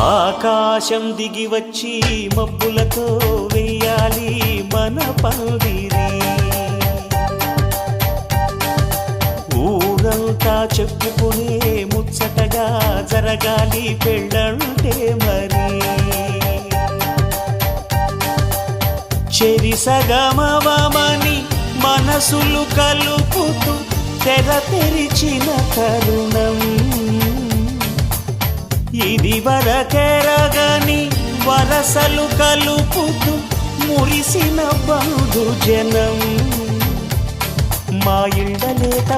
ఆకాశం దిగి వచ్చి మబ్బులతో వెయ్యాలి మన పందిరి ఊరంతా చెప్పుకునే ముచ్చటగా జరగాలి పెళ్ళంటే మరి. చెరి సగమవమని మనసులు కలుపుతూ తెర తెరిచిన తరుణం ఇది వరకెరగని వరసలు కలుపుతూ మురిసిన బంధు జనం మా ఇండలేత